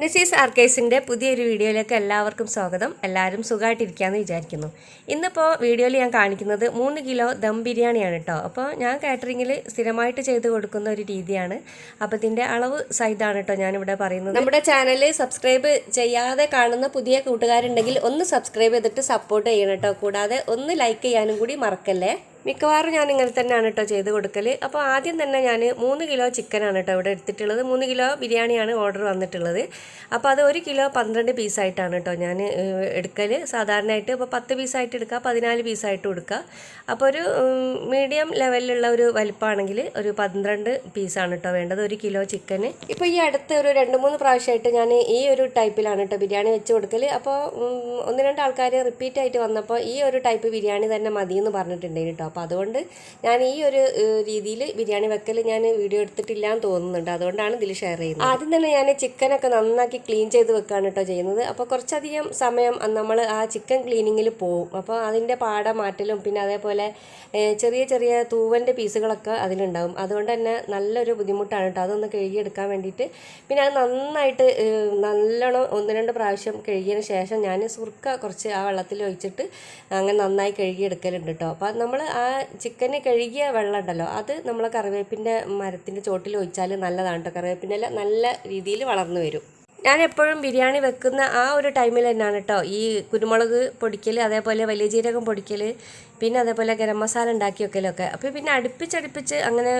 നസീസ് ആർക്കേസിന്റെ പുതിയൊരു വീഡിയോയിലേക്ക് എല്ലാവർക്കും സ്വാഗതം. എല്ലാവരും സുഖമായിട്ടിരിക്കാമെന്ന് വിചാരിക്കുന്നു. ഇന്നിപ്പോൾ വീഡിയോയിൽ ഞാൻ കാണിക്കുന്നത് മൂന്ന് കിലോ ദം ബിരിയാണിയാണ് കേട്ടോ അപ്പോൾ ഞാൻ കാറ്ററിങ്ങിൽ സ്ഥിരമായിട്ട് ചെയ്ത് കൊടുക്കുന്ന ഒരു രീതിയാണ്. അപ്പോൾ ഇതിന്റെ അളവ് സൈതാണ് കേട്ടോ ഞാനിവിടെ പറയുന്നത്. നമ്മുടെ ചാനൽ സബ്സ്ക്രൈബ് ചെയ്യാതെ കാണുന്ന പുതിയ കൂട്ടുകാരുണ്ടെങ്കിൽ ഒന്ന് സബ്സ്ക്രൈബ് ചെയ്തിട്ട് സപ്പോർട്ട് ചെയ്യണം കേട്ടോ കൂടാതെ ഒന്ന് ലൈക്ക് ചെയ്യാനും കൂടി മറക്കല്ലേ? മിക്കവാറും ഞാൻ ഇങ്ങനെ തന്നെയാണ് കേട്ടോ ചെയ്ത് കൊടുക്കൽ അപ്പോൾ ആദ്യം തന്നെ ഞാൻ മൂന്ന് കിലോ ചിക്കനാണ് കേട്ടോ ഇവിടെ എടുത്തിട്ടുള്ളത്. മൂന്ന് കിലോ ബിരിയാണിയാണ് ഓർഡർ വന്നിട്ടുള്ളത്. അപ്പോൾ അത് ഒരു കിലോ പന്ത്രണ്ട് പീസായിട്ടാണ് കേട്ടോ ഞാൻ എടുക്കൽ സാധാരണയായിട്ട് ഇപ്പോൾ പത്ത് പീസായിട്ട് എടുക്കുക പതിനാല് പീസായിട്ട് കൊടുക്കുക അപ്പോൾ ഒരു മീഡിയം ലെവലിലുള്ള ഒരു വലിപ്പമാണെങ്കിൽ ഒരു പന്ത്രണ്ട് പീസാണ് കേട്ടോ വേണ്ടത് ഒരു കിലോ ചിക്കന്. ഇപ്പോൾ ഈ അടുത്ത ഒരു രണ്ട് മൂന്ന് പ്രാവശ്യമായിട്ട് ഞാൻ ഈ ഒരു ടൈപ്പിലാണ് കേട്ടോ ബിരിയാണി വെച്ച് കൊടുക്കൽ അപ്പോൾ ഒന്ന് രണ്ട് ആൾക്കാർ റിപ്പീറ്റ് ആയിട്ട് വന്നപ്പോൾ ഈ ഒരു ടൈപ്പ് ബിരിയാണി തന്നെ മതിയെന്ന് പറഞ്ഞിട്ടുണ്ടായിരുന്നു കേട്ടോ അപ്പോൾ അതുകൊണ്ട് ഞാൻ ഈ ഒരു രീതിയിൽ ബിരിയാണി വെക്കൽ ഞാൻ വീഡിയോ എടുത്തിട്ടില്ല എന്ന് തോന്നുന്നുണ്ട്. അതുകൊണ്ടാണ് ഇതിൽ ഷെയർ ചെയ്യുന്നത്. ആദ്യം തന്നെ ഞാൻ ചിക്കനൊക്കെ നന്നാക്കി ക്ലീൻ ചെയ്ത് വെക്കുകയാണ് കേട്ടോ ചെയ്യുന്നത്. അപ്പോൾ കുറച്ചധികം സമയം നമ്മൾ ആ ചിക്കൻ ക്ലീനിങ്ങിൽ പോവും. അപ്പോൾ അതിന്റെ പാട മാറ്റലും പിന്നെ അതേപോലെ ചെറിയ ചെറിയ തൂവലിന്റെ പീസുകളൊക്കെ അതിലുണ്ടാവും. അതുകൊണ്ട് തന്നെ നല്ലൊരു ബുദ്ധിമുട്ടാണ് കേട്ടോ അതൊന്ന് കഴുകിയെടുക്കാൻ വേണ്ടിയിട്ട്. പിന്നെ അത് നന്നായിട്ട് നല്ലോണം ഒന്ന് രണ്ട് പ്രാവശ്യം കഴുകിയതിന് ശേഷം ഞാൻ സുർക്ക കുറച്ച് ആ വെള്ളത്തിൽ ഒഴിച്ചിട്ട് അങ്ങനെ നന്നായി കഴുകിയെടുക്കലുണ്ട് കേട്ടോ അപ്പോൾ നമ്മൾ ആ ചിക്കന് കഴുകിയ വെള്ളം ഉണ്ടല്ലോ അത് നമ്മൾ കറിവേപ്പിന്റെ മരത്തിന്റെ ചോട്ടിൽ ഒഴിച്ചാൽ നല്ലതാണ് കേട്ടോ കറിവേപ്പിന്റെ ഇല നല്ല രീതിയിൽ വളർന്നു വരും. ഞാൻ എപ്പോഴും ബിരിയാണി വെക്കുന്ന ആ ഒരു ടൈമിൽ തന്നെയാണ് കേട്ടോ ഈ കുരുമുളക് പൊടിക്കൽ അതേപോലെ വലിയ ജീരകം പൊടിക്കൽ പിന്നെ അതേപോലെ ഗരം മസാല ഉണ്ടാക്കി വെക്കലൊക്കെ. അപ്പോൾ പിന്നെ അടുപ്പിച്ചടുപ്പിച്ച് അങ്ങനെ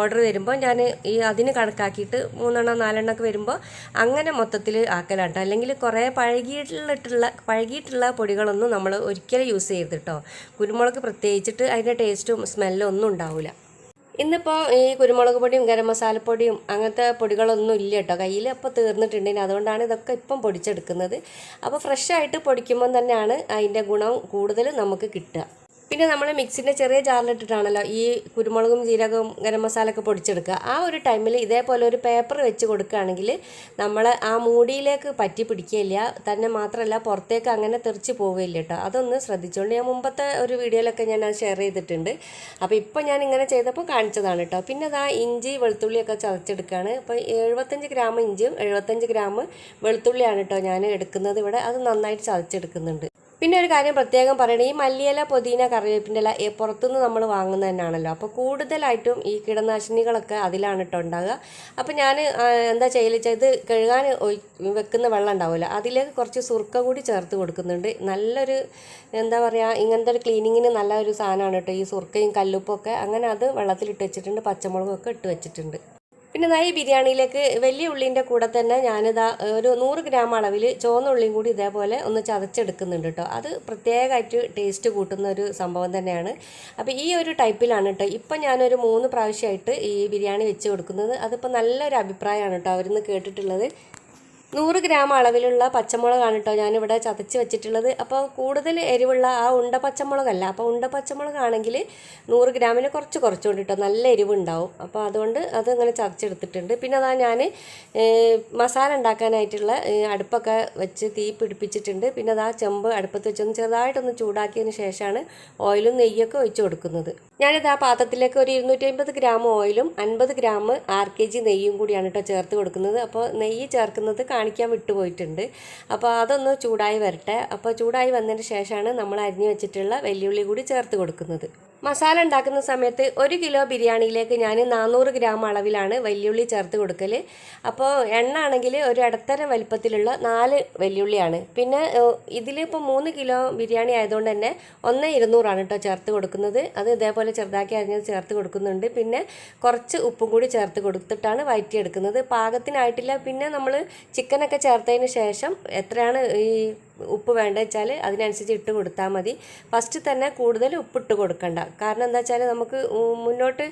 ഓർഡർ വരുമ്പോൾ ഞാൻ ഈ അതിന് കണക്കാക്കിയിട്ട് മൂന്നെണ്ണം നാലെണ്ണം ഒക്കെ വരുമ്പോൾ അങ്ങനെ മൊത്തത്തിൽ ആക്കലാണ് കേട്ടോ അല്ലെങ്കിൽ കുറേ പഴകിയിട്ടുള്ള പഴകിയിട്ടുള്ള പൊടികളൊന്നും നമ്മൾ ഒരിക്കലും യൂസ് ചെയ്യരുത് കേട്ടോ കുരുമുളക് പ്രത്യേകിച്ചിട്ട് അതിന്റെ ടേസ്റ്റും സ്മെല്ലും ഒന്നും ഉണ്ടാവില്ല ഇന്നിപ്പോൾ ഈ കുരുമുളക് പൊടിയും ഗരം മസാലപ്പൊടിയും അങ്ങനത്തെ പൊടികളൊന്നും ഇല്ല കേട്ടോ. കയ്യിൽ അപ്പോൾ തീർന്നിട്ടുണ്ടെങ്കിൽ അതുകൊണ്ടാണ് ഇതൊക്കെ ഇപ്പം പൊടിച്ചെടുക്കുന്നത്. അപ്പോൾ ഫ്രഷായിട്ട് പൊടിക്കുമ്പം തന്നെയാണ് അതിന്റെ ഗുണം കൂടുതൽ നമുക്ക് കിട്ടുക. പിന്നെ നമ്മൾ മിക്സിന്റെ ചെറിയ ജാറിലിട്ടിട്ടാണല്ലോ ഈ കുരുമുളകും ജീരകവും ഗരം മസാല ഒക്കെ പൊടിച്ചെടുക്കുക. ആ ഒരു ടൈമിൽ ഇതേപോലെ ഒരു പേപ്പർ വെച്ച് കൊടുക്കുകയാണെങ്കിൽ നമ്മൾ ആ മൂടിയിലേക്ക് പറ്റി പിടിക്കുകയില്ല. തന്നെ മാത്രമല്ല പുറത്തേക്ക് അങ്ങനെ തെറിച്ച് പോവുകയില്ല കേട്ടോ. അതൊന്ന് ശ്രദ്ധിച്ചുകൊണ്ട് ഞാൻ മുമ്പത്തെ ഒരു വീഡിയോയിലൊക്കെ ഞാൻ അത് ഷെയർ ചെയ്തിട്ടുണ്ട്. അപ്പോൾ ഇപ്പോൾ ഞാൻ ഇങ്ങനെ ചെയ്തപ്പോൾ കാണിച്ചതാണ് കേട്ടോ. പിന്നെ അതാ ഇഞ്ചി വെളുത്തുള്ളിയൊക്കെ ചതച്ചെടുക്കുകയാണ്. അപ്പോൾ എഴുപത്തഞ്ച് ഗ്രാം ഇഞ്ചിയും എഴുപത്തഞ്ച് ഗ്രാം വെളുത്തുള്ളിയാണ് കേട്ടോ ഞാൻ എടുക്കുന്നത് ഇവിടെ. അത് നന്നായിട്ട് ചതച്ചെടുക്കുന്നുണ്ട്. പിന്നെ ഒരു കാര്യം പ്രത്യേകം പറയണം ഈ മല്ലിയില പുതിന കറിവേപ്പിന്റെ ഇല പുറത്തുനിന്ന് നമ്മൾ വാങ്ങുന്നത് തന്നെയാണല്ലോ അപ്പോൾ കൂടുതലായിട്ടും ഈ കീടനാശിനികളൊക്കെ അതിലാണ് കേട്ടോ ഉണ്ടാകുക അപ്പോൾ ഞാൻ എന്താ ചെയ്യൽ ഇത് കഴുകാൻ വെക്കുന്ന വെള്ളം ഉണ്ടാവുമല്ലോ അതിലേക്ക് കുറച്ച് സുർക്ക കൂടി ചേർത്ത് കൊടുക്കുന്നുണ്ട്. നല്ലൊരു എന്താ പറയുക ഇങ്ങനത്തെ ഒരു ക്ലീനിങ്ങിന് നല്ല ഒരു സാധനമാണ് കേട്ടോ ഈ സുർക്കയും കല്ലുപ്പൊക്കെ. അങ്ങനെ അത് വെള്ളത്തിലിട്ട് വെച്ചിട്ടുണ്ട് പച്ചമുളകൊക്കെ ഇട്ട് വെച്ചിട്ടുണ്ട്. പിന്നെ ഈ ബിരിയാണിയിലേക്ക് വലിയ ഉള്ളിന്റെ കൂടെ തന്നെ ഞാനിതാ ഒരു നൂറ് ഗ്രാം അളവിൽ ചുവന്ന ഉള്ളിയും കൂടി ഇതേപോലെ ഒന്ന് ചതച്ചെടുക്കുന്നുണ്ട് കേട്ടോ. അത് പ്രത്യേകമായിട്ട് ടേസ്റ്റ് കൂട്ടുന്ന ഒരു സംഭവം തന്നെയാണ്. അപ്പോൾ ഈ ഒരു ടൈപ്പിലാണ് കേട്ടോ. ഇപ്പം ഞാനൊരു മൂന്ന് പ്രാവശ്യമായിട്ട് ഈ ബിരിയാണി വെച്ച് കൊടുക്കുന്നത്. അതിപ്പോൾ നല്ലൊരു അഭിപ്രായമാണ് കേട്ടോ അവരിന്ന് കേട്ടിട്ടുള്ളത്. നൂറ് ഗ്രാം അളവിലുള്ള പച്ചമുളകാണ് കേട്ടോ ഞാനിവിടെ ചതച്ച് വെച്ചിട്ടുള്ളത്. അപ്പോൾ കൂടുതൽ എരിവുള്ള ആ ഉണ്ട പച്ചമുളകല്ല. അപ്പോൾ ഉണ്ട പച്ചമുളകാണെങ്കിൽ നൂറ് ഗ്രാമിന് കുറച്ച് കുറച്ചുകൊണ്ട് കേട്ടോ. നല്ല എരിവുണ്ടാവും. അപ്പോൾ അതുകൊണ്ട് അത് അങ്ങനെ ചതച്ചെടുത്തിട്ടുണ്ട്. പിന്നെ അതാ ഞാൻ മസാല ഉണ്ടാക്കാനായിട്ടുള്ള അടുപ്പൊക്കെ വെച്ച് തീ പിടിപ്പിച്ചിട്ടുണ്ട്. പിന്നെ അതാ ചെമ്പ് അടുപ്പത്ത് വെച്ചൊന്ന് ചെറുതായിട്ടൊന്ന് ചൂടാക്കിയതിന് ശേഷമാണ് ഓയിലും നെയ്യൊക്കെ ഒഴിച്ച് കൊടുക്കുന്നത്. ഞാനിത് ആ പാത്രത്തിലേക്ക് ഒരു ഇരുന്നൂറ്റി അമ്പത് ഗ്രാം ഓയിലും അൻപത് ഗ്രാം ആർ കെ ജി നെയ്യും കൂടിയാണ് കേട്ടോ ചേർത്ത് കൊടുക്കുന്നത്. അപ്പോൾ നെയ്യ് ചേർക്കുന്നത് കാണിക്കാൻ വിട്ടുപോയിട്ടുണ്ട്. അപ്പോൾ അതൊന്ന് ചൂടായി വരട്ടെ. അപ്പോൾ ചൂടായി വന്നതിന് ശേഷമാണ് നമ്മൾ അരിഞ്ഞു വെച്ചിട്ടുള്ള വെല്ലുള്ളി കൂടി ചേർത്ത് കൊടുക്കുന്നത്. മസാല ഉണ്ടാക്കുന്ന സമയത്ത് ഒരു കിലോ ബിരിയാണിയിലേക്ക് ഞാൻ നാനൂറ് ഗ്രാം അളവിലാണ് വെല്ലുള്ളി ചേർത്ത് കൊടുക്കൽ അപ്പോൾ എണ്ണ ആണെങ്കിൽ ഒരു ഇടത്തരം വലിപ്പത്തിലുള്ള നാല് വെല്ലുള്ളിയാണ് പിന്നെ ഇതിലിപ്പോൾ മൂന്ന് കിലോ ബിരിയാണി ആയതുകൊണ്ട് തന്നെ ഒന്ന് ഇരുന്നൂറാണ് കേട്ടോ ചേർത്ത് കൊടുക്കുന്നത്. അത് ഇതേപോലെ ചെറുതാക്കി അരിഞ്ഞത് ചേർത്ത് കൊടുക്കുന്നുണ്ട്. പിന്നെ കുറച്ച് ഉപ്പും കൂടി ചേർത്ത് കൊടുത്തിട്ടാണ് വയറ്റിയെടുക്കുന്നത്. പാകത്തിനായിട്ടില്ല. പിന്നെ നമ്മൾ ചിക്കനൊക്കെ ചേർത്തതിന് ശേഷം എത്രയാണ് ഈ ഉപ്പ് വേണ്ടത് വെച്ചാൽ അതിനനുസരിച്ച് ഇട്ട് കൊടുത്താൽ മതി. ഫസ്റ്റ് തന്നെ കൂടുതൽ ഉപ്പിട്ട് കൊടുക്കണ്ട. കാരണം എന്താ വെച്ചാൽ നമുക്ക് മുന്നോട്ട്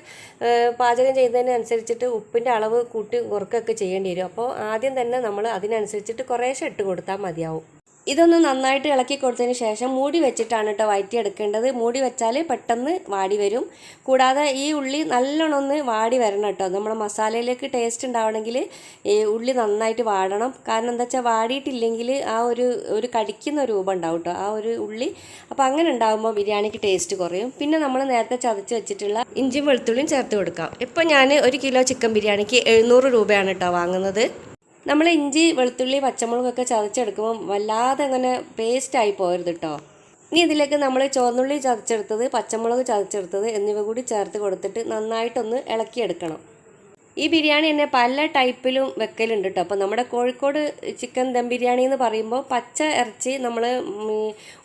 പാചകം ചെയ്യുന്നതിനനുസരിച്ചിട്ട് ഉപ്പിന്റെ അളവ് കൂട്ടി കുറക്കൊക്കെ ചെയ്യേണ്ടി വരും. അപ്പോൾ ആദ്യം തന്നെ നമ്മൾ അതിനനുസരിച്ചിട്ട് കുറേശ്ശെ ഇട്ട് കൊടുത്താൽ മതിയാവും. ഇതൊന്ന് നന്നായിട്ട് ഇളക്കി കൊടുത്തതിന് ശേഷം മൂടി വെച്ചിട്ടാണ് കേട്ടോ വഴറ്റിയെടുക്കേണ്ടത് മൂടി വെച്ചാൽ പെട്ടെന്ന് വാടി വരും. കൂടാതെ ഈ ഉള്ളി നല്ലോണം ഒന്ന് വാടി വരണം കേട്ടോ നമ്മുടെ മസാലയിലേക്ക് ടേസ്റ്റ് ഉണ്ടാവണമെങ്കിൽ ഈ ഉള്ളി നന്നായിട്ട് വാടണം. കാരണം എന്താ വെച്ചാൽ വാടിയിട്ടില്ലെങ്കിൽ ആ ഒരു ഒരു കടിക്കുന്ന രൂപം ഉണ്ടാവും കേട്ടോ ആ ഒരു ഉള്ളി. അപ്പോൾ അങ്ങനെ ഉണ്ടാകുമ്പോൾ ബിരിയാണിക്ക് ടേസ്റ്റ് കുറയും. പിന്നെ നമ്മൾ നേരത്തെ ചതച്ച് വെച്ചിട്ടുള്ള ഇഞ്ചിയും വെളുത്തുള്ളിയും ചേർത്ത് കൊടുക്കാം. ഇപ്പോൾ ഞാൻ ഒരു കിലോ ചിക്കൻ ബിരിയാണിക്ക് എഴുന്നൂറ് രൂപയാണ് കേട്ടോ വാങ്ങുന്നത്. നമ്മൾ ഇഞ്ചി വെളുത്തുള്ളി പച്ചമുളകൊക്കെ ചതച്ചെടുക്കുമ്പോൾ വല്ലാതെ അങ്ങനെ പേസ്റ്റായി പോകരുത് കേട്ടോ ഇനി ഇതിലേക്ക് നമ്മൾ ചുവന്നുള്ളി ചതച്ചെടുത്തത് പച്ചമുളക് ചതച്ചെടുത്തത് എന്നിവ കൂടി ചേർത്ത് കൊടുത്തിട്ട് നന്നായിട്ടൊന്ന് ഇളക്കിയെടുക്കണം. ഈ ബിരിയാണി തന്നെ പല ടൈപ്പിലും വെക്കലുണ്ട് കേട്ടോ അപ്പോൾ നമ്മുടെ കോഴിക്കോട് ചിക്കൻ ദം ബിരിയാണി എന്ന് പറയുമ്പോൾ പച്ച ഇറച്ചി നമ്മൾ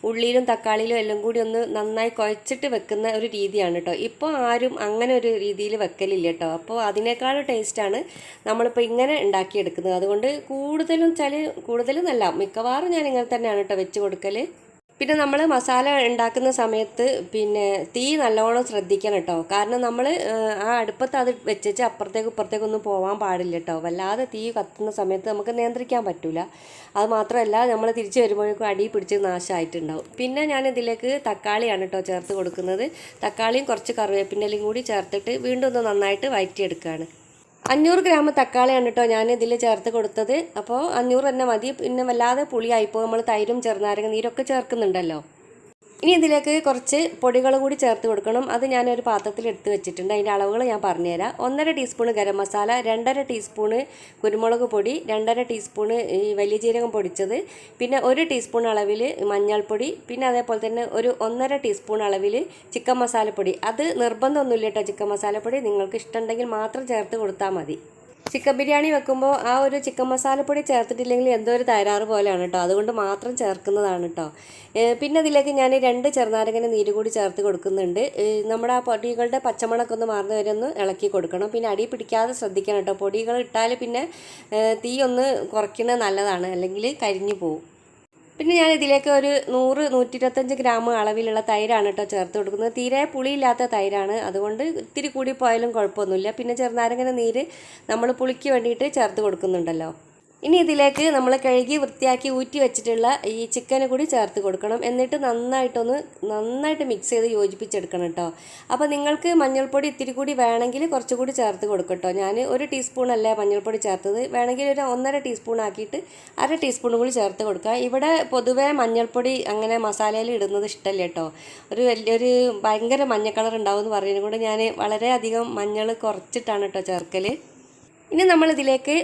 ഉള്ളിയിലും തക്കാളിയിലും എല്ലാം കൂടി ഒന്ന് നന്നായി കുഴച്ചിട്ട് വെക്കുന്ന ഒരു രീതിയാണ് കേട്ടോ ഇപ്പോൾ ആരും അങ്ങനെ ഒരു രീതിയിൽ വെക്കലില്ല കേട്ടോ അപ്പോൾ അതിനേക്കാൾ ടേസ്റ്റാണ് നമ്മളിപ്പോൾ ഇങ്ങനെ ഉണ്ടാക്കിയെടുക്കുന്നത്. അതുകൊണ്ട് കൂടുതലും വെച്ചാൽ കൂടുതലും നല്ല മിക്കവാറും ഞാൻ ഇങ്ങനെ തന്നെയാണ് കേട്ടോ വെച്ച് കൊടുക്കൽ പിന്നെ നമ്മൾ മസാല ഉണ്ടാക്കുന്ന സമയത്ത് പിന്നെ തീ നല്ലോണം ശ്രദ്ധിക്കണം കേട്ടോ. കാരണം നമ്മൾ ആ അടുപ്പത്ത് അത് വെച്ചിട്ട് അപ്പുറത്തേക്ക് ഒന്നും പോകാൻ പാടില്ല കേട്ടോ. വല്ലാതെ തീ കത്തുന്ന സമയത്ത് നമുക്ക് നിയന്ത്രിക്കാൻ പറ്റില്ല അത് മാത്രമല്ല നമ്മൾ തിരിച്ച് വരുമ്പോഴേക്കും അടി പിടിച്ച് നാശമായിട്ടുണ്ടാവും പിന്നെ ഞാൻ ഇതിലേക്ക് തക്കാളിയാണ് കേട്ടോ ചേർത്ത് കൊടുക്കുന്നത്. തക്കാളിയും കുറച്ച് കറിവേപ്പിന്റെ കൂടി ചേർത്തിട്ട് വീണ്ടും ഒന്ന് നന്നായിട്ട് വഴറ്റിയെടുക്കുകയാണ് അഞ്ഞൂറ് ഗ്രാം തക്കാളിയാണ് കേട്ടോ ഞാൻ ഇതിൽ ചേർത്ത് കൊടുത്തത്. അപ്പോൾ അഞ്ഞൂറ് തന്നെ മതി. പിന്നെ വല്ലാതെ പുളിയായിപ്പോൾ നമ്മൾ തൈരും ചെറുനാരങ്ങ നീരൊക്കെ ചേർക്കുന്നുണ്ടല്ലോ. ഇനി ഇതിലേക്ക് കുറച്ച് പൊടികൾ കൂടി ചേർത്ത് കൊടുക്കണം. അത് ഞാനൊരു പാത്രത്തിൽ എടുത്ത് വെച്ചിട്ടുണ്ട്. അതിന്റെ അളവുകൾ ഞാൻ പറഞ്ഞുതരാം. ഒന്നര ടീസ്പൂൺ ഗരം മസാല രണ്ടര ടീസ്പൂണ് കുരുമുളക് പൊടി രണ്ടര ടീസ്പൂണ് ഈ വലിയ ജീരകം പൊടിച്ചത് പിന്നെ ഒരു ടീസ്പൂൺ അളവിൽ മഞ്ഞൾപ്പൊടി പിന്നെ അതേപോലെ തന്നെ ഒരു ഒന്നര ടീസ്പൂൺ അളവിൽ ചിക്കൻ മസാലപ്പൊടി. അത് നിർബന്ധമൊന്നുമില്ല കേട്ടോ ചിക്കൻ മസാലപ്പൊടി. നിങ്ങൾക്ക് ഇഷ്ടമുണ്ടെങ്കിൽ മാത്രം ചേർത്ത് കൊടുത്താൽ മതി. ചിക്കൻ ബിരിയാണി വെക്കുമ്പോൾ ആ ഒരു ചിക്കൻ മസാലപ്പൊടി ചേർത്തിട്ടില്ലെങ്കിൽ എന്തോ ഒരു തയ്യാറ് പോലെയാണ് കേട്ടോ അതുകൊണ്ട് മാത്രം ചേർക്കുന്നതാണ് കേട്ടോ പിന്നെ അതിലേക്ക് ഞാൻ രണ്ട് ചെറുനാരങ്ങന്റെ നീര് കൂടി ചേർത്ത് കൊടുക്കുന്നുണ്ട്. നമ്മുടെ ആ പൊടികളുടെ പച്ചമുളക് ഒന്ന് മാറുന്ന വരെ ഒന്ന് ഇളക്കി കൊടുക്കണം. പിന്നെ അടി പിടിക്കാതെ ശ്രദ്ധിക്കണം കേട്ടോ പൊടികൾ ഇട്ടാൽ പിന്നെ തീ ഒന്ന് കുറയ്ക്കുന്നത് നല്ലതാണ്. അല്ലെങ്കിൽ കരിഞ്ഞു പോകും പിന്നെ ഞാൻ ഇതിലേക്ക് ഒരു നൂറ് നൂറ്റി ഇരുപത്തഞ്ച് ഗ്രാം അളവിലുള്ള തൈരാണ് കേട്ടോ ചേർത്ത് കൊടുക്കുന്നത്. തീരെ പുളിയില്ലാത്ത തൈരാണ്. അതുകൊണ്ട് ഇത്തിരി കൂടി പോയാലും കുഴപ്പമൊന്നുമില്ല. പിന്നെ ചെറുനാരങ്ങന നീര് നമ്മൾ പുളിക്ക് വേണ്ടിയിട്ട് ചേർത്ത് കൊടുക്കുന്നുണ്ടല്ലോ. ഇനി ഇതിലേക്ക് നമ്മൾ കഴുകി വൃത്തിയാക്കി ഊറ്റി വെച്ചിട്ടുള്ള ഈ ചിക്കന് കൂടി ചേർത്ത് കൊടുക്കണം. എന്നിട്ട് നന്നായിട്ടൊന്ന് നന്നായിട്ട് മിക്സ് ചെയ്ത് യോജിപ്പിച്ചെടുക്കണം കേട്ടോ അപ്പോൾ നിങ്ങൾക്ക് മഞ്ഞൾപ്പൊടി ഇത്തിരി കൂടി വേണമെങ്കിൽ കുറച്ചുകൂടി ചേർത്ത് കൊടുക്കും കേട്ടോ ഞാൻ ഒരു ടീസ്പൂൺ അല്ലേ മഞ്ഞൾപ്പൊടി ചേർത്തത്. വേണമെങ്കിൽ ഒരു ഒന്നര ടീസ്പൂൺ ആക്കിയിട്ട് അര ടീസ്പൂൺ കൂടി ചേർത്ത് കൊടുക്കുക ഇവിടെ പൊതുവേ മഞ്ഞൾപ്പൊടി അങ്ങനെ മസാലയിൽ ഇടുന്നത് ഇഷ്ടമല്ല കേട്ടോ ഒരു വലിയൊരു ഭയങ്കര മഞ്ഞ കളർ ഉണ്ടാവും എന്ന് പറയുന്നത് കൊണ്ട് ഞാൻ വളരെയധികം മഞ്ഞൾ കുറച്ചിട്ടാണ് കേട്ടോ ചേർക്കൽ ഇനി നമ്മളിതിലേക്ക്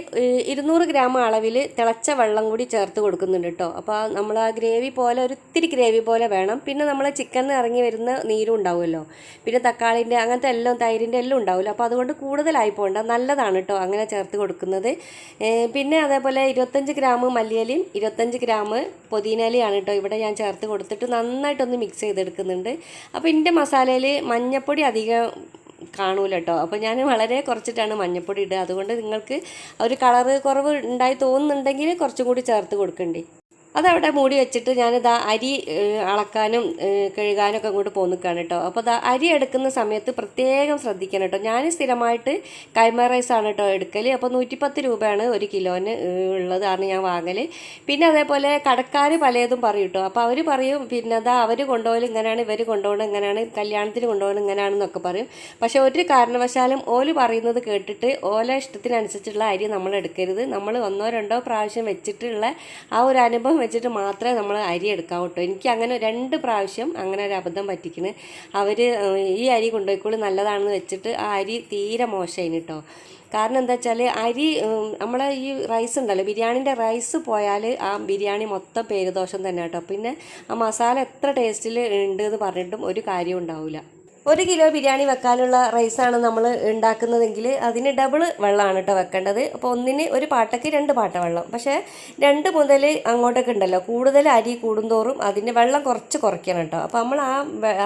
ഇരുന്നൂറ് ഗ്രാം അളവിൽ തിളച്ച വെള്ളം കൂടി ചേർത്ത് കൊടുക്കുന്നുണ്ട് കേട്ടോ. അപ്പോൾ നമ്മൾ ആ ഗ്രേവി പോലെ ഒരിത്തിരി ഗ്രേവി പോലെ വേണം. പിന്നെ നമ്മൾ ചിക്കനിൽ ഇറങ്ങി വരുന്ന നീരും ഉണ്ടാവുമല്ലോ. പിന്നെ തക്കാളിന്റെ അങ്ങനത്തെ എല്ലാം തൈരിന്റെ എല്ലാം ഉണ്ടാവുമല്ലോ. അപ്പോൾ അതുകൊണ്ട് കൂടുതലായി പോകണ്ട. നല്ലതാണ് കേട്ടോ അങ്ങനെ ചേർത്ത് കൊടുക്കുന്നത്. പിന്നെ അതേപോലെ ഇരുപത്തഞ്ച് ഗ്രാം മല്ലിയലയും ഇരുപത്തഞ്ച് ഗ്രാം പുതിനയിലയാണ് കേട്ടോ ഇവിടെ ഞാൻ ചേർത്ത് കൊടുത്തിട്ട് നന്നായിട്ടൊന്ന് മിക്സ് ചെയ്തെടുക്കുന്നുണ്ട്. അപ്പോൾ ഇതിന്റെ മസാലയിൽ മഞ്ഞപ്പൊടി അധികം കാണൂല കേട്ടോ അപ്പോൾ ഞാൻ വളരെ കുറച്ചിട്ടാണ് മഞ്ഞപ്പൊടി ഇടുക. അതുകൊണ്ട് നിങ്ങൾക്ക് ഒരു കളറ് കുറവ് ഉണ്ടായി തോന്നുന്നുണ്ടെങ്കിൽ കുറച്ചും കൂടി ചേർത്ത് കൊടുക്കണ്ടേ? അതവിടെ മൂടി വെച്ചിട്ട് ഞാനിതാ അരി അളക്കാനും കഴുകാനൊക്കെ അങ്ങോട്ട് പോന്നിക്കാണ് കേട്ടോ അപ്പോൾ ദാ അരി എടുക്കുന്ന സമയത്ത് പ്രത്യേകം ശ്രദ്ധിക്കണം കേട്ടോ ഞാൻ സ്ഥിരമായിട്ട് കൈമ റൈസാണ് കേട്ടോ എടുക്കൽ അപ്പോൾ നൂറ്റിപ്പത്ത് രൂപയാണ് ഒരു കിലോന് ഉള്ളതാണ് ഞാൻ വാങ്ങൽ പിന്നെ അതേപോലെ കടക്കാർ പലതും പറയും കേട്ടോ അപ്പോൾ അവർ പറയും പിന്നെ അതാ അവർ കൊണ്ടുപോകൽ ഇങ്ങനെയാണ് ഇവർ കൊണ്ടുപോകണം ഇങ്ങനെയാണ് കല്യാണത്തിന് കൊണ്ടുപോകണം ഇങ്ങനെയാണെന്നൊക്കെ പറയും. പക്ഷേ ഒരു കാരണവശാലും ഓൽ പറയുന്നത് കേട്ടിട്ട് ഓല ഇഷ്ടത്തിനനുസരിച്ചുള്ള അരി നമ്മൾ എടുക്കരുത്. നമ്മൾ ഒന്നോ രണ്ടോ പ്രാവശ്യം വെച്ചിട്ടുള്ള ആ ഒരു അനുഭവം വെച്ചിട്ട് മാത്രമേ നമ്മൾ അരി എടുക്കാവൂ കേട്ടോ എനിക്ക് അങ്ങനെ രണ്ട് പ്രാവശ്യം അങ്ങനെ ഒരു അബദ്ധം പറ്റിക്കണ്. അവർ ഈ അരി കൊണ്ടുപോയിക്കോളൂ നല്ലതാണെന്ന് വെച്ചിട്ട് ആ അരി തീരെ മോശമായിന് കേട്ടോ കാരണം എന്താ വെച്ചാൽ അരി നമ്മളെ ഈ റൈസ് ഉണ്ടല്ലോ ബിരിയാണിന്റെ റൈസ് പോയാൽ ആ ബിരിയാണി മൊത്തം പേരുദോഷം തന്നെ കേട്ടോ പിന്നെ ആ മസാല എത്ര ടേസ്റ്റിൽ ഉണ്ട് എന്ന് പറഞ്ഞിട്ടും ഒരു കാര്യം ഉണ്ടാവില്ല ഒരു കിലോ ബിരിയാണി വെക്കാനുള്ള റൈസാണ് നമ്മൾ ഉണ്ടാക്കുന്നതെങ്കിൽ അതിന് ഡബിൾ വെള്ളമാണ് കേട്ടോ വെക്കേണ്ടത്. അപ്പോൾ ഒന്നിന് ഒരു പാട്ടയ്ക്ക് രണ്ട് പാട്ട വെള്ളം. പക്ഷേ രണ്ട് മുതൽ അങ്ങോട്ടൊക്കെ ഉണ്ടല്ലോ കൂടുതൽ അരി കൂടുന്തോറും അതിന്റെ വെള്ളം കുറച്ച് കുറയ്ക്കണം കേട്ടോ. അപ്പോൾ നമ്മൾ ആ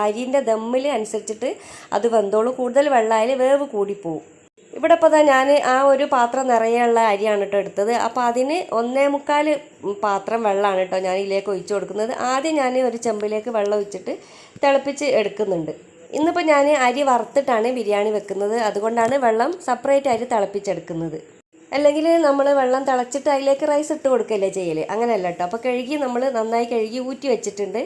അരിന്റെ ദമ്മിൽ അനുസരിച്ചിട്ട് അത് വെന്തോളും. കൂടുതൽ വെള്ളമായാൽ വേവ് കൂടിപ്പോവും. ഇവിടെ ഇപ്പോൾ ഞാൻ ആ ഒരു പാത്രം നിറയെയുള്ള അരിയാണ് കേട്ടോ എടുത്തത്. അപ്പോൾ അതിന് ഒന്നേ മുക്കാൽ പാത്രം വെള്ളമാണ് കേട്ടോ ഞാൻ ഇതിലേക്ക് ഒഴിച്ചു കൊടുക്കുന്നത്. ആദ്യം ഞാൻ ഒരു ചെമ്പിലേക്ക് വെള്ളം ഒഴിച്ചിട്ട് തിളപ്പിച്ച് എടുക്കുന്നുണ്ട്. ഇന്നിപ്പോൾ ഞാൻ അരി വറുത്തിട്ടാണ് ബിരിയാണി വെക്കുന്നത്. അതുകൊണ്ടാണ് വെള്ളം സെപ്പറേറ്റ് അരി തിളപ്പിച്ചെടുക്കുന്നത്. അല്ലെങ്കിൽ നമ്മൾ വെള്ളം തിളച്ചിട്ട് അതിലേക്ക് റൈസ് ഇട്ട് കൊടുക്കല്ലേ ചെയ്യൽ അങ്ങനെയല്ല കേട്ടോ അപ്പോൾ കഴുകി നമ്മൾ നന്നായി കഴുകി ഊറ്റി വെച്ചിട്ടുണ്ട്.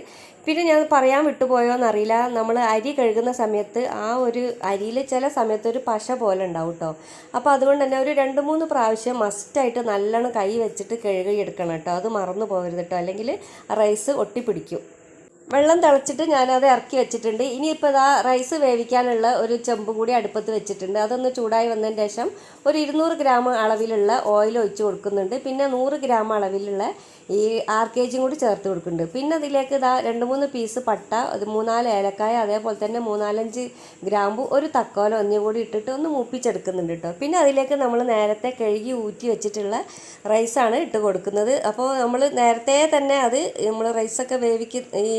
പിന്നെ ഞാൻ പറയാൻ വിട്ടുപോയോ എന്നറിയില്ല. നമ്മൾ അരി കഴുകുന്ന സമയത്ത് ആ ഒരു അരിയിൽ ചില സമയത്ത് ഒരു പശ പോലെ ഉണ്ടാവും കേട്ടോ അപ്പോൾ അതുകൊണ്ട് തന്നെ ഒരു രണ്ട് മൂന്ന് പ്രാവശ്യം മസ്റ്റായിട്ട് നല്ലോണം കൈ വെച്ചിട്ട് കഴുകി എടുക്കണം കേട്ടോ അത് മറന്നു പോകരുത് കേട്ടോ അല്ലെങ്കിൽ റൈസ് ഒട്ടിപ്പിടിക്കും. വെള്ളം തിളച്ചിട്ട് ഞാനത് ഇറക്കി വെച്ചിട്ടുണ്ട്. ഇനിയിപ്പോൾ ഇതാ റൈസ് വേവിക്കാനുള്ള ഒരു ചെമ്പ് കൂടി അടുപ്പത്ത് വെച്ചിട്ടുണ്ട്. അതൊന്ന് ചൂടായി വന്നതിന് ശേഷം ഒരു ഇരുന്നൂറ് ഗ്രാം അളവിലുള്ള ഓയിൽ ഒഴിച്ച് കൊടുക്കുന്നുണ്ട്. പിന്നെ നൂറ് ഗ്രാം അളവിലുള്ള ഈ ആർ കെ ജിയും കൂടി ചേർത്ത് കൊടുക്കുന്നുണ്ട്. പിന്നെ അതിലേക്ക് ഇതാ രണ്ട് മൂന്ന് പീസ് പട്ട അത് മൂന്നാൽ ഏലക്കായ അതേപോലെ തന്നെ മൂന്നാലഞ്ച് ഗ്രാമ്പു ഒരു തക്കോലം ഒന്നും കൂടി ഇട്ടിട്ട് ഒന്ന് മൂപ്പിച്ചെടുക്കുന്നുണ്ട് കേട്ടോ പിന്നെ അതിലേക്ക് നമ്മൾ നേരത്തെ കഴുകി ഊറ്റി വെച്ചിട്ടുള്ള റൈസാണ് ഇട്ട് കൊടുക്കുന്നത്. അപ്പോൾ നമ്മൾ നേരത്തെ തന്നെ അത് നമ്മൾ റൈസൊക്കെ വേവിക്ക് ഈ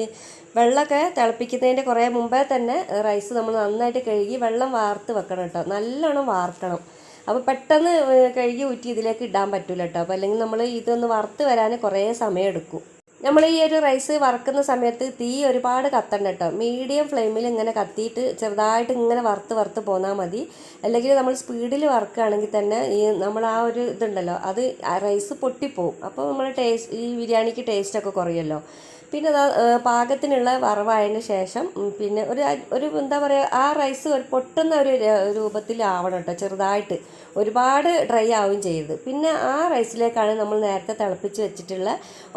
വെള്ളമൊക്കെ തിളപ്പിക്കുന്നതിന്റെ കുറേ മുമ്പേ തന്നെ റൈസ് നമ്മൾ നന്നായിട്ട് കഴുകി വെള്ളം വാർത്ത് വെക്കണം കേട്ടോ. നല്ലോണം വാർക്കണം. അപ്പോൾ പെട്ടെന്ന് കഴുകി ഊറ്റി ഇതിലേക്ക് ഇടാൻ പറ്റില്ല കേട്ടോ. അപ്പോൾ അല്ലെങ്കിൽ നമ്മൾ ഇതൊന്ന് വറുത്ത് വരാൻ കുറേ സമയം എടുക്കും നമ്മൾ ഈ ഒരു റൈസ് വറുക്കുന്ന സമയത്ത് തീ ഒരുപാട് കത്തണ്ട കേട്ടോ. മീഡിയം ഫ്ലെയിമിൽ ഇങ്ങനെ കത്തിയിട്ട് ചെറുതായിട്ട് ഇങ്ങനെ വറുത്ത് വറുത്ത് പോന്നാൽ മതി. അല്ലെങ്കിൽ നമ്മൾ സ്പീഡിൽ വറുക്കുകയാണെങ്കിൽ തന്നെ ഈ നമ്മൾ ആ ഒരു ഇതുണ്ടല്ലോ അത് റൈസ് പൊട്ടിപ്പോവും. അപ്പോൾ നമ്മൾ ടേസ്റ്റ് ഈ ബിരിയാണിക്ക് ടേസ്റ്റൊക്കെ കുറയുമല്ലോ പിന്നെ പാകത്തിനുള്ള വറവായതിന് ശേഷം പിന്നെ ഒരു ഒരു എന്താ പറയുക ആ റൈസ് ഒരു പൊട്ടുന്ന ഒരു രൂപത്തിലാവണം കേട്ടോ ചെറുതായിട്ട്. ഒരുപാട് ഡ്രൈ ആവുകയും ചെയ്യരുത്. പിന്നെ ആ റൈസിലേക്കാണ് നമ്മൾ നേരത്തെ തിളപ്പിച്ച് വെച്ചിട്ടുള്ള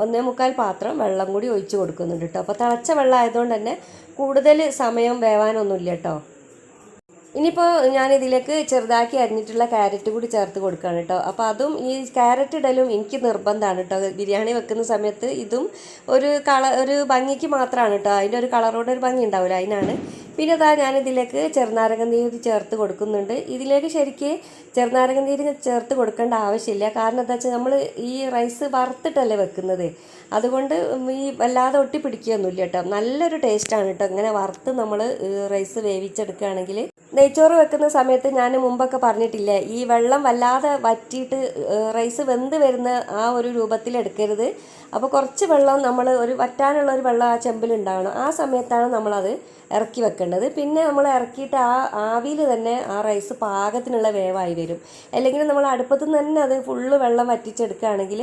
ഒന്നേ മുക്കാൽ പാത്രം വെള്ളം കൂടി ഒഴിച്ച് കൊടുക്കുന്നുണ്ട് കേട്ടോ. അപ്പോൾ തിളച്ച വെള്ളം ആയതുകൊണ്ട് തന്നെ കൂടുതൽ സമയം വേവാനൊന്നുമില്ല കേട്ടോ. ഇനിയിപ്പോൾ ഞാനിതിലേക്ക് ചെറുതാക്കി അരിഞ്ഞിട്ടുള്ള ക്യാരറ്റ് കൂടി ചേർത്ത് കൊടുക്കുകയാണ് കേട്ടോ. അപ്പോൾ അതും ഈ ക്യാരറ്റ് ഇടലും എനിക്ക് നിർബന്ധമാണ് കേട്ടോ. ബിരിയാണി വെക്കുന്ന സമയത്ത് ഇതും ഒരു കള ഒരു ഭംഗിക്ക് മാത്രമാണ് കേട്ടോ. അതിന്റെ ഒരു കളറോടെ ഒരു ഭംഗി ഉണ്ടാവില്ല അതിനാണ്. പിന്നെ അതാ ഞാനിതിലേക്ക് ചെറുനാരങ്ങ നീര് ചേർത്ത് കൊടുക്കുന്നുണ്ട്. ഇതിലേക്ക് ശരിക്ക് ചെറുനാരങ്ങ നീര് ചേർത്ത് കൊടുക്കേണ്ട ആവശ്യമില്ല. കാരണം എന്താ വെച്ചാൽ നമ്മൾ ഈ റൈസ് വറുത്തിട്ടല്ലേ വെക്കുന്നത്. അതുകൊണ്ട് ഈ വല്ലാതെ ഒട്ടി പിടിക്കുകയൊന്നുമില്ല കേട്ടോ. നല്ലൊരു ടേസ്റ്റാണ് കേട്ടോ. ഇങ്ങനെ വറുത്ത് നമ്മൾ റൈസ് വേവിച്ചെടുക്കുകയാണെങ്കിൽ നെയ്ച്ചോറ് വെക്കുന്ന സമയത്ത് ഞാൻ മുമ്പൊക്കെ പറഞ്ഞിട്ടില്ലേ ഈ വെള്ളം വല്ലാതെ വറ്റിയിട്ട് റൈസ് വെന്ത് വരുന്ന ആ ഒരു രൂപത്തിൽ എടുക്കരുത്. അപ്പോൾ കുറച്ച് വെള്ളം നമ്മൾ ഒരു വറ്റാനുള്ള ഒരു വെള്ളം ആ ചെമ്പിൽ ഉണ്ടാവണം. ആ സമയത്താണ് നമ്മളത് ഇറക്കി വെക്കേണ്ടത്. പിന്നെ നമ്മൾ ഇറക്കിയിട്ട് ആ ആവിയിൽ തന്നെ ആ റൈസ് പാകത്തിനുള്ള വേവായി വരും. അല്ലെങ്കിൽ നമ്മൾ അടുപ്പത്ത് തന്നെ അത് ഫുള്ള് വെള്ളം വറ്റിച്ചെടുക്കുകയാണെങ്കിൽ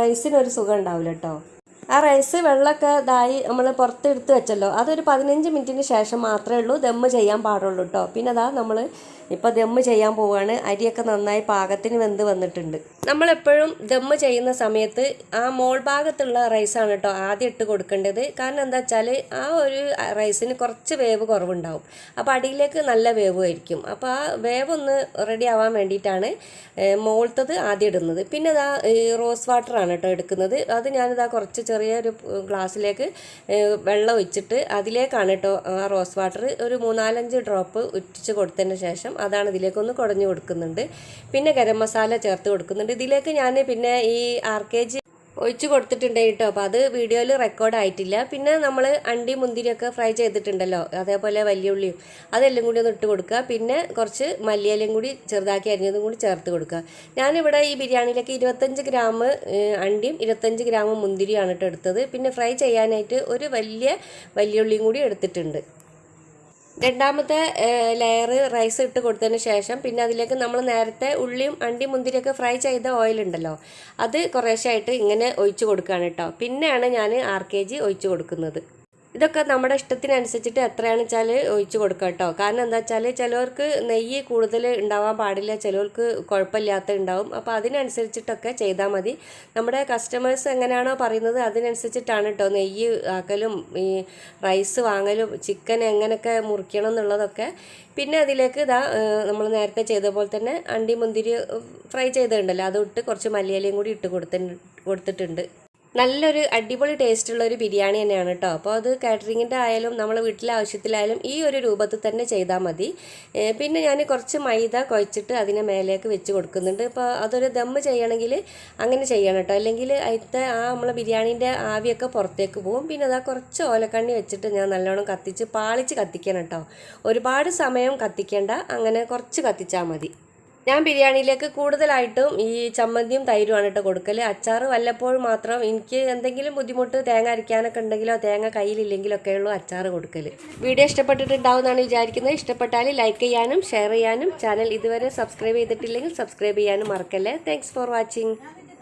റൈസിനൊരു സുഖം ഉണ്ടാവില്ല കേട്ടോ. ആ റൈസ് വെള്ളമൊക്കെ ഇതായി നമ്മൾ പുറത്തെടുത്ത് വെച്ചല്ലോ. അതൊരു പതിനഞ്ച് മിനിറ്റിന് ശേഷം മാത്രമേ ഉള്ളൂ ദമ്മ് ചെയ്യാൻ പാടുള്ളൂ കേട്ടോ പിന്നെ അതാ നമ്മൾ ഇപ്പോൾ ദമ്മ് ചെയ്യാൻ പോവുകയാണ് അരിയൊക്കെ നന്നായി പാകത്തിന് വെന്ത് വന്നിട്ടുണ്ട്. നമ്മളെപ്പോഴും ദമ്മ് ചെയ്യുന്ന സമയത്ത് ആ മോൾ ഭാഗത്തുള്ള റൈസാണ് കേട്ടോ ആദ്യം ഇട്ട് കൊടുക്കേണ്ടത്. കാരണം എന്താ വെച്ചാൽ ആ ഒരു റൈസിന് കുറച്ച് വേവ് കുറവുണ്ടാവും. അപ്പോൾ അടിയിലേക്ക് നല്ല വേവ് ആയിരിക്കും. അപ്പോൾ ആ വേവ് ഒന്ന് റെഡി ആവാൻ വേണ്ടിയിട്ടാണ് മോൾത്തത് ആദ്യം ഇടുന്നത്. പിന്നെ ഇതാ റോസ് വാട്ടറാണ് കേട്ടോ എടുക്കുന്നത്. അത് ഞാനിതാ കുറച്ച് ചെറിയൊരു ഗ്ലാസ്സിലേക്ക് വെള്ളം ഒഴിച്ചിട്ട് അതിലേക്കാണ് കേട്ടോ ആ റോസ് വാട്ടർ ഒരു മൂന്നാലഞ്ച് ഡ്രോപ്പ് ഉറ്റിച്ച് കൊടുത്തതിന് ശേഷം അതാണ് ഇതിലേക്കൊന്ന് കുടഞ്ഞു കൊടുക്കുന്നുണ്ട്. പിന്നെ ഗരം മസാല ചേർത്ത് കൊടുക്കുന്നുണ്ട്. ഇതിലേക്ക് ഞാൻ പിന്നെ ഈ ആർ കെ ജി ഒഴിച്ച് കൊടുത്തിട്ടുണ്ട് കേട്ടോ. അപ്പോൾ അത് വീഡിയോയിൽ റെക്കോർഡ് ആയിട്ടില്ല. പിന്നെ നമ്മൾ അണ്ടി മുന്തിരിയൊക്കെ ഫ്രൈ ചെയ്തിട്ടുണ്ടല്ലോ. അതേപോലെ വലിയ ഉള്ളിയും. അതെല്ലാം കൂടി ഒന്ന് ഇട്ട് കൊടുക്കുക. പിന്നെ കുറച്ച് മല്ലിയിലയും കൂടി ചെറുതാക്കി അരിഞ്ഞതും കൂടി ചേർത്ത് കൊടുക്കുക. ഞാനിവിടെ ഈ ബിരിയാണിയിലേക്ക് ഇരുപത്തഞ്ച് ഗ്രാം അണ്ടിയും ഇരുപത്തഞ്ച് ഗ്രാം മുന്തിരിയാണ് കേട്ടോ എടുത്തത്. പിന്നെ ഫ്രൈ ചെയ്യാനായിട്ട് ഒരു വലിയ വലിയ ഉള്ളിയും കൂടി എടുത്തിട്ടുണ്ട്. രണ്ടാമത്തെ ലെയർ റൈസ് ഇട്ട് കൊടുത്തതിന് ശേഷം പിന്നെ അതിലേക്ക് നമ്മൾ നേരത്തെ ഉള്ളിയും അണ്ടി മുന്തിരിയൊക്കെ ഫ്രൈ ചെയ്ത ഓയിലുണ്ടല്ലോ അത് കുറേശ്ശായിട്ട് ഇങ്ങനെ ഒഴിച്ച് കൊടുക്കുകയാണ് കേട്ടോ പിന്നെയാണ് ഞാൻ ആർ കെ ജി ഒഴിച്ചു കൊടുക്കുന്നത്. ഇതൊക്കെ നമ്മുടെ ഇഷ്ടത്തിനനുസരിച്ചിട്ട് എത്രയാണെന്ന് വെച്ചാൽ ഒഴിച്ച് കൊടുക്കുക കേട്ടോ. കാരണം എന്താ വെച്ചാൽ ചിലവർക്ക് നെയ്യ് കൂടുതൽ ഉണ്ടാവാൻ പാടില്ല ചിലവർക്ക് കുഴപ്പമില്ലാത്ത ഉണ്ടാവും. അപ്പോൾ അതിനനുസരിച്ചിട്ടൊക്കെ ചെയ്താൽ മതി. നമ്മുടെ കസ്റ്റമേഴ്സ് എങ്ങനെയാണോ പറയുന്നത് അതിനനുസരിച്ചിട്ടാണ് കേട്ടോ നെയ്യ് ആക്കലും ഈ റൈസ് വാങ്ങലും ചിക്കൻ എങ്ങനെയൊക്കെ മുറിക്കണം എന്നുള്ളതൊക്കെ. പിന്നെ അതിലേക്ക് ഇതാ നമ്മൾ നേരത്തെ ചെയ്ത പോലെ തന്നെ അണ്ടി മുന്തിരി ഫ്രൈ ചെയ്തിട്ടുണ്ടല്ലോ അത് കുറച്ച് മല്ലിയിലയും കൂടി ഇട്ട് കൊടുത്തിട്ടുണ്ട്. നല്ലൊരു അടിപൊളി ടേസ്റ്റുള്ള ഒരു ബിരിയാണി തന്നെയാണ് കേട്ടോ അപ്പോൾ അത് കാറ്ററിങ്ങിന്റെ ആയാലും നമ്മൾ വീട്ടിലെ ആവശ്യത്തിലായാലും ഈ ഒരു രൂപത്തിൽ തന്നെ ചെയ്താൽ മതി. പിന്നെ ഞാൻ കുറച്ച് മൈദ കുഴച്ചിട്ട് അതിനെ മേലേക്ക് വെച്ച് കൊടുക്കുന്നുണ്ട്. അപ്പോൾ അതൊരു ദമ്മ് ചെയ്യണമെങ്കിൽ അങ്ങനെ ചെയ്യണം കേട്ടോ അല്ലെങ്കിൽ അതിന്റെ ആ നമ്മളെ ബിരിയാണീന്റെ ആവിയൊക്കെ പുറത്തേക്ക് പോകും പിന്നെ അതാ കുറച്ച് ഓലക്കണ്ണി വെച്ചിട്ട് ഞാൻ നല്ലോണം കത്തിച്ച് പാളിച്ച് കത്തിക്കണം കേട്ടോ ഒരുപാട് സമയം കത്തിക്കേണ്ട. അങ്ങനെ കുറച്ച് കത്തിച്ചാൽ മതി. ഞാൻ ബിരിയാണിയിലേക്ക് കൂടുതലായിട്ടും ഈ ചമ്മന്തിയും തൈരുമാണ് കേട്ടോ കൊടുക്കൽ അച്ചാർ വല്ലപ്പോഴും മാത്രം എനിക്ക് എന്തെങ്കിലും ബുദ്ധിമുട്ട് തേങ്ങ അരിക്കാനൊക്കെ ഉണ്ടെങ്കിലോ തേങ്ങ കയ്യിലില്ലെങ്കിലോ ഒക്കെ ഉള്ളൂ അച്ചാർ കൊടുക്കൽ വീഡിയോ ഇഷ്ടപ്പെട്ടിട്ടുണ്ടാവുമെന്നാണ് വിചാരിക്കുന്നത്. ഇഷ്ടപ്പെട്ടാൽ ലൈക്ക് ചെയ്യാനും ഷെയർ ചെയ്യാനും ചാനൽ ഇതുവരെ സബ്സ്ക്രൈബ് ചെയ്തിട്ടില്ലെങ്കിൽ സബ്സ്ക്രൈബ് ചെയ്യാനും മറക്കല്ലേ. Thanks for watching